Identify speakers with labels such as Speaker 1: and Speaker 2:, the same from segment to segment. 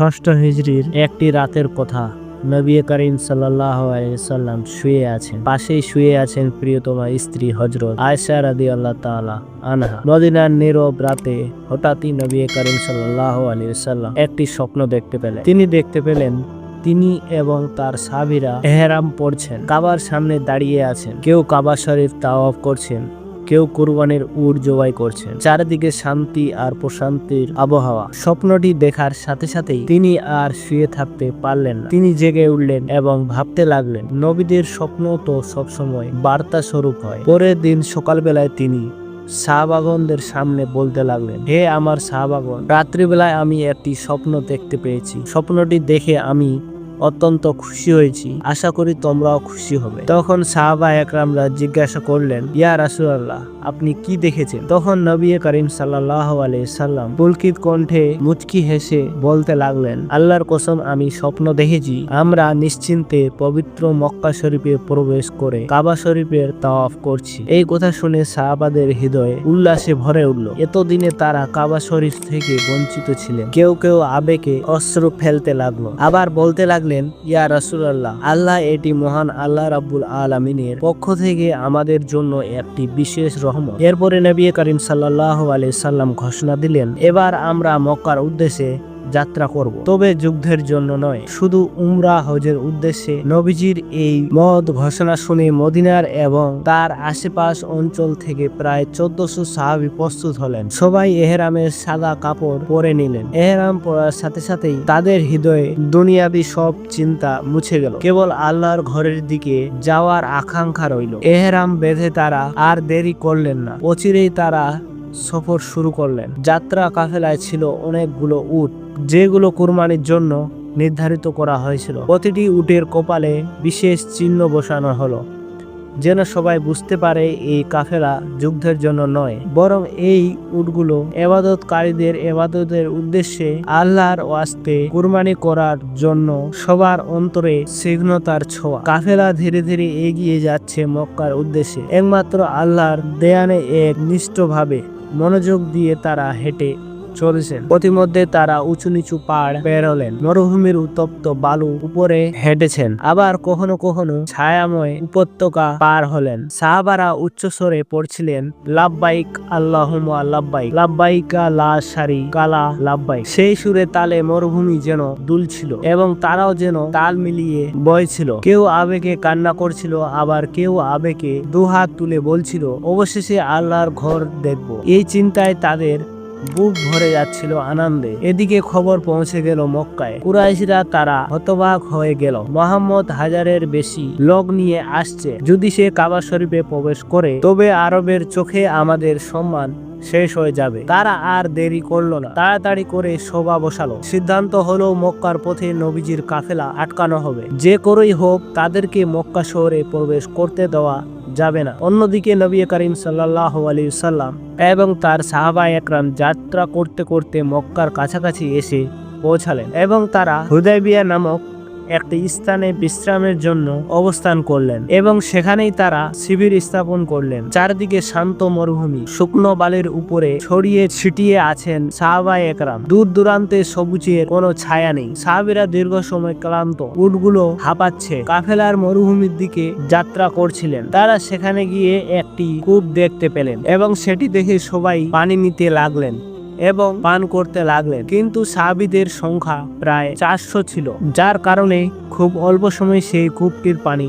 Speaker 1: ষষ্ঠ হিজড়ির একটি রাতের কথা নবী করিম সাল্লাম শুয়ে আছেন। পাশেই শুয়ে আছেন প্রিয়তমা স্ত্রী হজরত আয়সা রাদি আল্লাহ তাআলা আনহা। মদিনার নীরব রাতে হঠাৎই নবী করিম সাল্লাহ সাল্লাম একটি স্বপ্ন দেখতে পেলেন। তিনি দেখতে পেলেন তিনি এবং তার সাবিরা এহরাম পড়ছেন, কাবার সামনে দাঁড়িয়ে আছেন। কেউ কাবা শরীফ তাওয়াফ করছেন কেউ কুরবানির উট জবাই করছেন। চারিদিকে শান্তি আর প্রশান্তির আবহাওয়া। স্বপ্নটি দেখার সাথে সাথেই তিনি আর শুয়ে থাকতে পারলেন না। তিনি জেগে উঠলেন এবং ভাবতে লাগলেন, নবীদের স্বপ্ন তো সবসময় বার্তা স্বরূপ হয়। পরের দিন সকালবেলায় তিনি শাহবাগনদের সামনে বলতে লাগলেন, হে আমার শাহবাগন, রাত্রিবেলায় আমি একটি স্বপ্ন দেখতে পেয়েছি। স্বপ্নটি দেখে আমি অত্যন্ত খুশি হয়েছি। আশা করি তোমরাও খুশি হবে। তখন সাহাবা একরামরা জিজ্ঞাসা করলেন, ইয়া রাসুল্লাহ আপনি কি দেখেছেন? তখন নবী করিম সাল্লাহ সাল্লাম পুলকিত কণ্ঠে মুচকি হেসে বলতে লাগলেন, আল্লাহর কসম, আমি স্বপ্ন দেখেছি। আমরা নিশ্চিন্তে পবিত্র মক্কা শরীফে প্রবেশ করে কাবা শরীফের তাওয়াফ করছি। এই কথা শুনে সাহাবাদের হৃদয়ে উল্লাসে ভরে উঠল। এতদিনে তারা কাবা শরীফ থেকে বঞ্চিত ছিলেন। কেউ কেউ আবেগে অশ্রু ফেলতে লাগল। আবার বলতে লাগলেন, ইয়া রাসুলাল্লাহ, আল্লাহ এটি মহান আল্লাহ রাব্বুল আলমিনের পক্ষ থেকে আমাদের জন্য একটি বিশেষ রহমত। এরপরে নবী করিম সাল্লাহ আলি সাল্লাম ঘোষণা দিলেন এবার আমরা মক্কার উদ্দেশ্যে যাত্রা করব। তবে যুদ্ধের জন্য নয়, শুধু উমরা হজের উদ্দেশ্যে। নবীজির এই মত ঘোষণা শুনে মদিনার এবং তার আশেপাশ অঞ্চল থেকে প্রায় চোদ্দশো সাহাবি প্রস্তুত হলেন। সবাই এহেরামের সাদা কাপড় পরে নিলেন। এহেরাম পরার সাথে সাথেই তাদের হৃদয়ে দুনিয়াবি সব চিন্তা মুছে গেল। কেবল আল্লাহর ঘরের দিকে যাওয়ার আকাঙ্ক্ষা রইল। এহেরাম বেঁধে তারা আর দেরি করলেন না। অচিরেই তারা সফর শুরু করলেন। যাত্রা কাফেলায় ছিল অনেকগুলো উট। যেগুলো কুরবানির জন্য নির্ধারিত করা হয়েছিল। প্রতিটি উটের কপালে বিশেষ চিহ্ন বসানো হলো, যেন সবাই বুঝতে পারে এই কাফেলা যুদ্ধের জন্য নয়, বরং এই উটগুলো এবাদতকারীদের এবাদতের উদ্দেশ্যে আল্লাহর ওয়াস্তে কুরবানি করার জন্য সবার অন্তরে সিঘ্নতার ছোঁয়া। কাফেলা ধীরে ধীরে এগিয়ে যাচ্ছে মক্কার উদ্দেশ্যে। একমাত্র আল্লাহর দেয়ানে এক নিষ্ঠভাবে মনোযোগ দিয়ে তারা হেঁটে চলেছেন প্রতিমধ্যে তারা উঁচু নিচু পাড় পেরোলেন মরুভূমির উত্তপ্ত বালু উপরে হেঁটেছেন। আবার কখনো কখনো ছায়াময় উপত্যকা পার হলেন। সাহাবারা উচ্চস্বরে পড়ছিলেন লাভবাইক আল্লাহুমা লাভবাইক লাভবাইকা লা সারি কালা লাভবাইক সেই সুরে তালে মরুভূমি যেন দুলছিল এবং তারাও যেন তাল মিলিয়ে বয়ছিল কেউ আবেগে কান্না করছিল, আবার কেউ আবেগে দুহাত তুলে বলছিল, অবশেষে আল্লাহর ঘর দেখব। এই চিন্তায় তাদের বুক ভরে যাচ্ছিল আনন্দে। এদিকে খবর পৌঁছে গেল মক্কায়। কুরাইশরা তারা হতবাক হয়ে গেল। মোহাম্মদ হাজারের বেশি লোক নিয়ে আসছে যদি সে কাবা শরীফে প্রবেশ করে, তবে আরবের চোখে আমাদের সম্মান শেষ হয়ে যাবে। তারা আর দেরি করল না। তাড়াতাড়ি করে শোভা বসালো। সিদ্ধান্ত হলো মক্কার পথে নবীজির কাফেলা আটকানো হবে। যে করেই হোক, তাদেরকে মক্কা শহরে প্রবেশ করতে দেওয়া যাবে না। অন্যদিকে নবী করিম সাল্লাহ আলী সাল্লাম এবং তার সাহাবা একরাম যাত্রা করতে করতে মক্কার কাছাকাছি এসে পৌঁছালেন এবং তারা হুদাইবিয়া নামক একটি স্থানে বিশ্রামের জন্য অবস্থান করলেন এবং সেখানেই তারা শিবির স্থাপন করলেন। চারদিকে শান্ত মরুভূমি, শুকনো বালির উপরে ছড়িয়ে ছিটিয়ে আছেন সাহাবা একরাম। দূর দূরান্তে সবুজের কোনো ছায়া নেই। সাহাবিরা দীর্ঘ সময় ক্লান্ত। উটগুলো হাঁপাচ্ছে। কাফেলার মরুভূমির দিকে যাত্রা করছিলেন। তারা সেখানে গিয়ে একটি কূপ দেখতে পেলেন এবং সেটি দেখে সবাই পানি নিতে লাগলেন। এবং পান করতে লাগলেন। কিন্তু সাহাবিদের সংখ্যা প্রায় চারশো ছিল, যার কারণে খুব অল্প সময় সেই কূপটির পানি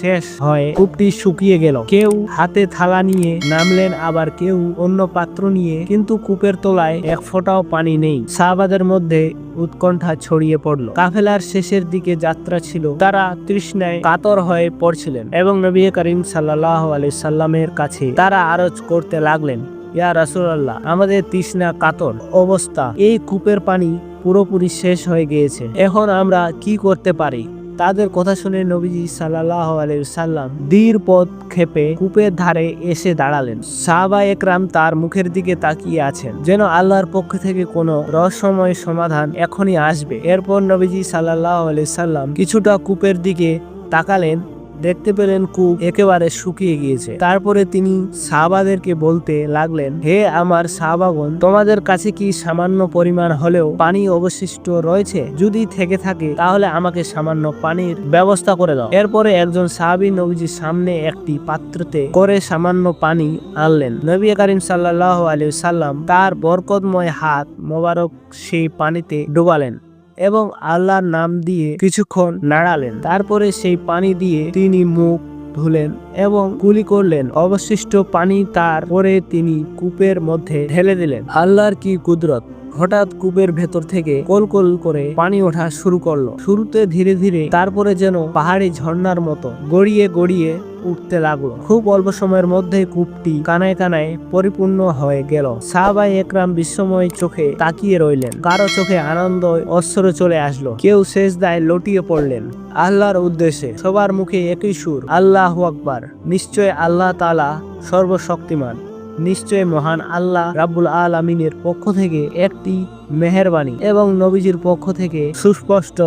Speaker 1: শেষ হয়ে কূপটি শুকিয়ে গেল। কেউ হাতে থালা নিয়ে নামলেন, আবার কেউ অন্য পাত্র নিয়ে, কিন্তু কূপের তলায় এক ফোঁটাও পানি নেই। সাহাবাদের মধ্যে উৎকণ্ঠা ছড়িয়ে পড়ল। কাফেলার শেষের দিকে যাত্রা ছিল। তারা তৃষ্ণায় কাতর হয়ে পড়ছিলেন এবং নবী করিম সাল্লাহ আলি সাল্লামের কাছে তারা আরজ করতে লাগলেন। ইয়া রাসুলাল্লাহ, আমাদের তৃষ্ণা, কাতর অবস্থা, এই কূপের পানি পুরোপুরি শেষ হয়ে গিয়েছে। এখন আমরা কি করতে পারি? তাদের কথা শুনে নবীজি সাল্লাহ সাল্লাম দীর পথ খেপে কূপের ধারে এসে দাঁড়ালেন। সাহাবা একরাম তার মুখের দিকে তাকিয়ে আছেন, যেন আল্লাহর পক্ষ থেকে কোনো রহস্যময় সমাধান এখনই আসবে। এরপর নবীজি সাল্লাহ সাল্লাম কিছুটা কূপের দিকে তাকালেন দেখতে পেলেন কূপ একেবারে শুকিয়ে গিয়েছে। তারপরে তিনি সাহাবাদেরকে বলতে লাগলেন, হে আমার সাহাবাগণ, তোমাদের কাছে কি সামান্য পরিমাণ হলেও পানি অবশিষ্ট রয়েছে? যদি থেকে থাকে, তাহলে আমাকে সামান্য পানির ব্যবস্থা করে দাও। এরপরে একজন সাহাবি নবীজির সামনে একটি পাত্রতে করে সামান্য পানি আনলেন। নবী করিম সাল্লাহ আলী সাল্লাম তার বরকতময় হাত মোবারক সেই পানিতে ডুবালেন। এবং আল্লাহর নাম দিয়ে কিছুক্ষণ নাড়ালেন। তারপরে সেই পানি দিয়ে তিনি মুখ ধুলেন এবং গুলি করলেন। অবশিষ্ট পানি তার পরে তিনি কূপের মধ্যে ঢেলে দিলেন। আল্লাহর কি কুদরত? হঠাৎ কূপের ভেতর থেকে কলকল করে পানি ওঠা শুরু করল। শুরুতে ধীরে ধীরে তারপরে যেন পাহাড়ি ঝর্ণার মতো গড়িয়ে গড়িয়ে উঠতে লাগল। খুব অল্প সময়ের মধ্যে কূপটি কানায় কানায় পরিপূর্ণ হয়ে গেল। সাহাবাই একরাম বিস্ময় চোখে তাকিয়ে রইলেন। কারও চোখে আনন্দ অশ্র চলে আসলো। কেউ শেষ দায় লটিয়ে পড়লেন। আল্লাহর উদ্দেশ্যে সবার মুখে একই সুর, আল্লাহ আকবার। নিশ্চয় আল্লাহ তালা সর্বশক্তিমান। নিশ্চয় মহান আল্লাহ রাব্বুল আলমিনের পক্ষ থেকে একটি মেহরবানি এবং নবীজির পক্ষ থেকে সুস্পষ্ট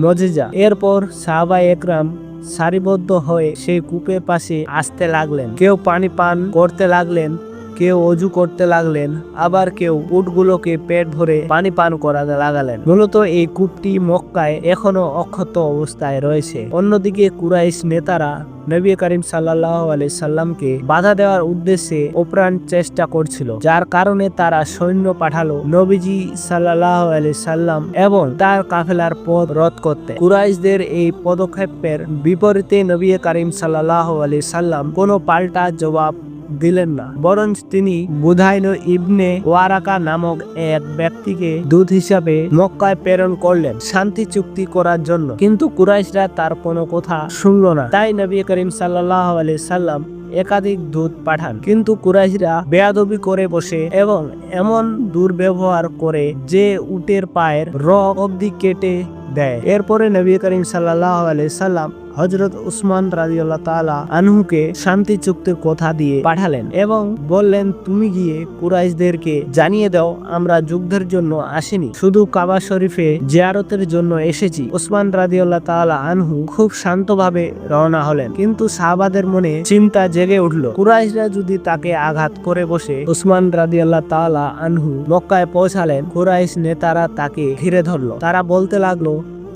Speaker 1: মজেজা। এরপর সাহাবা একরাম সারিবদ্ধ হয়ে সেই কূপের পাশে আসতে লাগলেন। কেউ পানি পান করতে লাগলেন। কেউ অজু করতে লাগলেন, আবার কেউ উটগুলোকে পেট ভরে পানি পান করাতে লাগালেন। মূলত এই কূপটি মক্কায় এখনও অক্ষত অবস্থায় রয়েছে। অন্যদিকে কুরাইশ নেতারা নবী করিম সাল্লাহ সাল্লামকে বাধা দেওয়ার উদ্দেশ্যে অপ্রাণ চেষ্টা করছিল, যার কারণে তারা সৈন্য পাঠালো নবীজি সাল্লাহ আলি সাল্লাম এবং তার কাফেলার পথ রদ করতে। কুরাইশদের এই পদক্ষেপের বিপরীতে নবী করিম সাল্লাহ সাল্লাম কোনো পাল্টা জবাব দিলেন না। বরঞ্চ তিনি বুধাইন ইবনে ওয়ারাকা নামক এক ব্যক্তিকে দূত হিসাবে মক্কায় প্রেরণ করলেন শান্তি চুক্তি করার জন্য। কিন্তু কুরাইশরা তার কোনো কথা শুনল না। তাই নবী করিম সাল্লাহ আলি সাল্লাম একাধিক দূত পাঠান। কিন্তু কুরাইশরা বেয়াদবি করে বসে এবং এমন দুর্ব্যবহার করে যে উটের পায়ের রক অব্দি কেটে দেয়। এরপরে নবী করিম সাল্লাহ আলি সাল্লাম হজরত উসমান রাজিউল্লাহ তালা আনহুকে শান্তি চুক্তির কথা দিয়ে পাঠালেন এবং বললেন, তুমি গিয়ে কুরাইশদেরকে জানিয়ে দাও, আমরা যুদ্ধের জন্য আসিনি। শুধু কাবা শরীফে জিয়ারতের জন্য এসেছি। উসমান রাজিউল্লাহ তালা আনহু খুব শান্তভাবে রওনা হলেন। কিন্তু সাহাবাদের মনে চিন্তা জেগে উঠল, কুরাইশরা যদি তাকে আঘাত করে বসে, উসমান রাজিউল্লাহ তালা আনহু মক্কায় পৌঁছালেন। কুরাইশ নেতারা তাকে ঘিরে ধরলো। তারা বলতে লাগল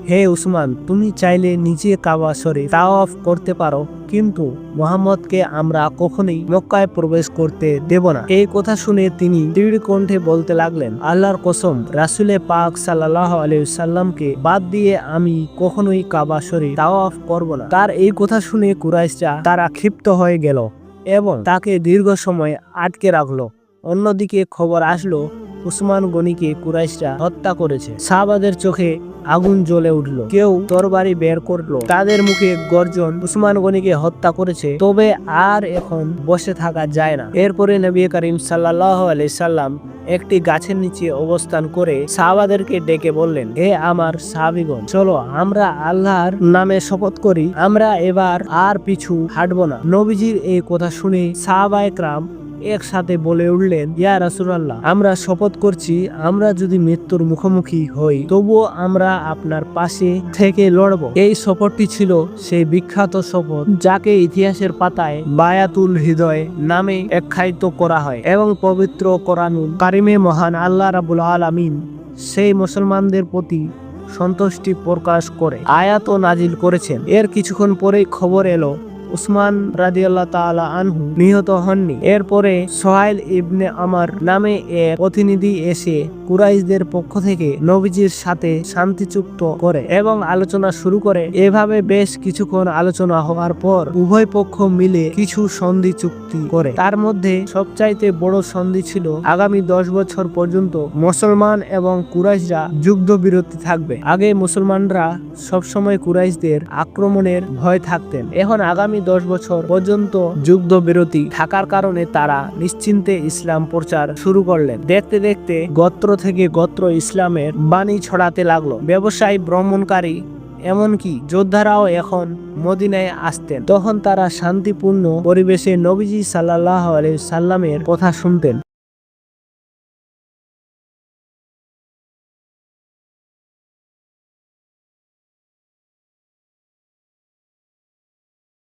Speaker 1: হে উসমান, তুমি চাইলে নিজে কাবা শরীফ তাওয়াফ করতে পারো, কিন্তু মোহাম্মদকে আমরা কখনোই মক্কায় প্রবেশ করতে দেব না। এই কথা শুনে তিনি দৃঢ় কণ্ঠে বলতে লাগলেন, আল্লাহর কসম, রাসুলে পাক সাল্লাহ আলাইসাল্লামকে বাদ দিয়ে আমি কখনোই কাবা শরীফ তাওয়াফ করব না। তার এই কথা শুনে কুরাইশরা তারা ক্ষিপ্ত হয়ে গেল এবং তাকে দীর্ঘ সময় আটকে রাখল। অন্যদিকে খবর আসলো উসমান গনিকে কুরাইশরা হত্যা করেছে। সাহাবাদের চোখে আগুন জ্বলে উঠল। কেউ তরবারি বের করল। তাদের মুখে গর্জন, উসমান গনিকে হত্যা করেছে, তবে আর এখন বসে থাকা যায় না। এরপরে নবী করিম সাল্লাহ আলি সাল্লাম একটি গাছের নিচে অবস্থান করে সাহাবাদেরকে ডেকে বললেন, হে আমার সাহাবিগণ, চলো আমরা আল্লাহর নামে শপথ করি। আমরা এবার আর পিছু হাঁটবো না। নবীজির এই কথা শুনে সাহাবায়করাম একসাথে বলে উঠলেন, ইয়া রাসুলাল্লাহ, আমরা শপথ করছি, আমরা যদি মৃত্যুর মুখোমুখি হই, তবুও আমরা আপনার পাশে থেকে লড়ব। এই শপথটি ছিল সেই বিখ্যাত শপথ, যাকে ইতিহাসের পাতায় বায়াতুল হৃদয় নামে আখ্যায়িত করা হয় এবং পবিত্র কোরআনুল কারিমে মহান আল্লাহ রাবুল আলামিন সেই মুসলমানদের প্রতি সন্তুষ্টি প্রকাশ করে আয়াত ও নাজিল করেছেন। এর কিছুক্ষণ পরেই খবর এলো উসমান রাদিয়াল্লাহ তাআলা আনহু নিহত হননি। এরপরে সোহাইল ইবনে আমার নামে এক প্রতিনিধি এসে কুরাইশদের পক্ষ থেকে নবীজির সাথে শান্তি চুক্ত করে এবং আলোচনা শুরু করে। এভাবে বেশ কিছুক্ষণ আলোচনা হওয়ার পর উভয় পক্ষ মিলে কিছু সন্ধি চুক্তি করে। তার মধ্যে সবচাইতে বড় সন্ধি ছিল আগামী দশ বছর পর্যন্ত মুসলমান এবং কুরাইশরা যুদ্ধ বিরতি থাকবে। আগে মুসলমানরা সবসময় কুরাইশদের আক্রমণের ভয় থাকতেন। এখন আগামী দশ বছর পর্যন্ত যুদ্ধ বিরতি থাকার কারণে তারা নিশ্চিন্তে ইসলাম প্রচার শুরু করলেন। দেখতে দেখতে গোত্র থেকে গোত্র ইসলামের বাণী ছড়াতে লাগল। ব্যবসায়ী, ভ্রমণকারী, এমনকি যোদ্ধারাও এখন মদিনায় আসতেন। তখন তারা শান্তিপূর্ণ পরিবেশে নবীজি সাল্লাহ আলি সাল্লামের কথা শুনতেন।